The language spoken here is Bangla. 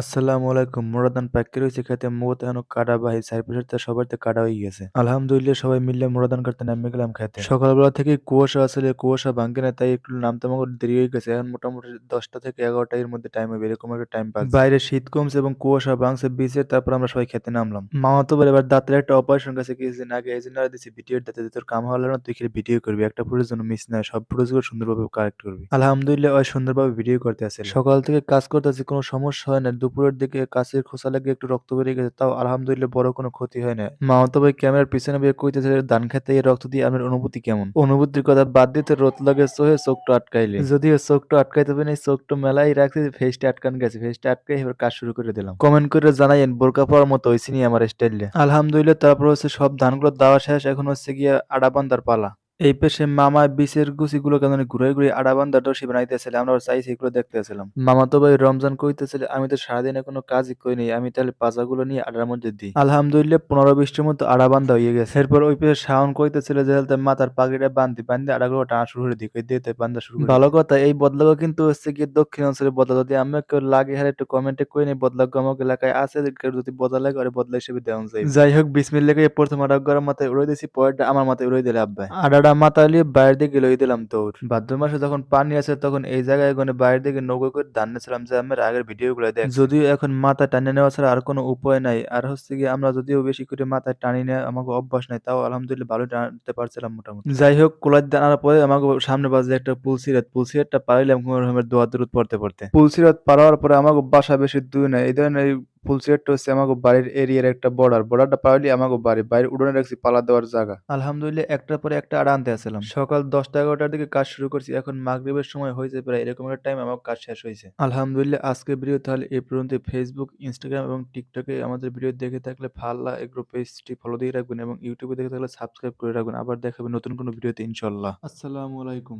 আসসালামু আলাইকুম। মুরাদান পাইক্কা রইছে খেতে মুত এখনও কাটা বাহি চারিপাশেরতে সবারতে কাটা হয়ে গেছে। আলহামদুলিল্লাহ, সবাই মিলে মুরাদান করতে নাইমা গেলাম খেতে। সকালবেলা থেকে কুয়াশা আসলে কুয়াশা ভাঙ্গে না, তাই একটু নামতে আমাকে দেরি হয়ে গেছে। এখন মোটামুটি ১০টা থেকে ১১টা এর মধ্যে টাইম হবে, এরকম একটা টাইম পাস। বাইরে শীত কমছে এবং কুয়াশা ভাঙছে বিচে তারপর আমরা সবাই খেতে নামলাম। মামাতো ভাই এবার দাঁতের একটা অপারেশন গেছে কিছুদিন আগে এজন্য আর দিছি ভিডিও দাঁতে তোর কাম হলো না, তুই খালি ভিডিও করবি। একটা ফুটেজ যেন মিস না। সব ফুটেজগুলো সুন্দরভাবে কালেক্ট করবি। আলহামদুলিল্লাহ, ওই সুন্দরভাবে ভিডিও করতে আছে। সকাল থেকে কাজ করতেছি কোনো সমস্যা হয় না। দুপুরের দিকে কাছের খোসা লেগে একটু রক্ত বেরিয়ে গেছে, তাও আলহামদুলিল্লাহ বড় কোনো ক্ষতি হয় না। মামাতো ভাই ক্যামেরার পিছনে বের কইতেছে ধান খেতে এই রক্ত দিয়ে আমার অনুভূতি কেমন? অনুভূতির কথা বাদ দিতে রোদ লাগে চোহে চোখটা আটকাইলে। যদিও চোখটা আটকাইতে পারি চোখটা মেলাই রাখছি, ফেসটা আটকান গেছে। ফেসটা আটকাই এবার কাজ শুরু করে দিলাম। কমেন্ট করে জানাইয়েন, বোরকা পড়ার মতো হইছে নি আমার স্টাইলে। আলহামদুলিল্লাহ, তারপর হচ্ছে সব ধানগুলো দেওয়া শেষ, এখন হচ্ছে গিয়ে আড়া বান্ধার পালা। এই পেশে মামা বিচের গুছিগুলো কেমন ঘুরে ঘুরে আড়া বান্ধা রশি বানাইতেছিল আমরা চাইছি এগুলো দেখতেছিলাম। মামা তো ভাই রমজান কইতেছিল আমি তো সারাদিনে কোনো কাজই করি নাই আমি তাহলে পাজাগুলো নিয়ে আড়ার মধ্যে দিই। আলহামদুলিল্লাহ পনেরো বিশটির মতো আড়া বান্ধা হয়ে গেছে। এরপর ওই পাশে শাওন কইতেছিল যে মাথার পাগড়িটা বান্ধি বান্ধি আড়াগুলো টানা শুরু করে দিই দিয়ে বান্ধা শুরু ভালো কথা এই বদলাগো কিন্তু হচ্ছে গিয়ে দক্ষিণ অঞ্চলের বদলা। যদি আমি কেউ লাগে হারে একটু কমেন্টে কই নেই বদলাগো আমার এলাকায় আছে কেউ যদি বদলা লাগে বদলা হিসেবে দেওয়া যায় যাই হোক বিসমিল্লাকে প্রথম আড়াগড়ার মাথায় উড়ে দিয়েছি পরেরটা আমার মাথায় উড়ে দিলে আব্বাই। আড়াটা মাথা নিয়ে বাইরের দিকে লই দিলাম দৌড়। ভাদ্র মাসে যখন পানি আছে তখন এই জায়গায় গনে বাইরের দিকে নৌকো করে ধান নিয়েছিলাম যে আমার আগের ভিডিও গুলো দেখ। যদিও এখন মাথা টানে নেওয়া ছাড়া আর কোনো উপায় নাই। আর হচ্ছে গিয়ে আমরা যদিও বেশি করে মাথায় টানি নেওয়া আমাকে অভ্যাস নাই, তাও আলহামদুলিল্লাহ ভালো টানতে পারছিলাম মোটামুটি। যাই হোক, কোলার দানার পরে আমাকে সামনে বাজে একটা পুলসিরাত পুলসিরাতটা পারিলাম কোনো রকমের দোয়া দূরত পড়তে পড়তে। পুলসিরাত পারার পরে আমাকে বাসা বেশি দূর নাই। এই ধরনের ফুলসিয়ারটা হচ্ছে আমাকে বাড়ির এরিয়ার একটা বর্ডার বর্ডারটা পারলি আমাকে বাড়ি বাইরে উড়নে রাখছি পালা দেওয়ার জায়গা। আলহামদুলিল্লাহ একটার পরে একটা আর আনতে আসলাম সকাল দশটা এগারোটার দিকে কাজ শুরু করছি এখন মাগরিবের সময় হয়েছে প্রায় এরকম একটা টাইম আমার কাজ শেষ হয়েছে। আলহামদুলিল্লাহ আজকে ভিডিও তাহলে এই পর্যন্ত ফেসবুক ইনস্টাগ্রাম এবং টিকটকে আমাদের ভিডিও দেখে থাকলে ফাল্লা এগ্রো পেজটি ফলো দিয়ে রাখবেন এবং ইউটিউবে দেখে থাকলে সাবস্ক্রাইব করে রাখবেন। আবার দেখাবেন নতুন কোনো ভিডিওতে ইনশাল্লাহ আসসালামু আলাইকুম।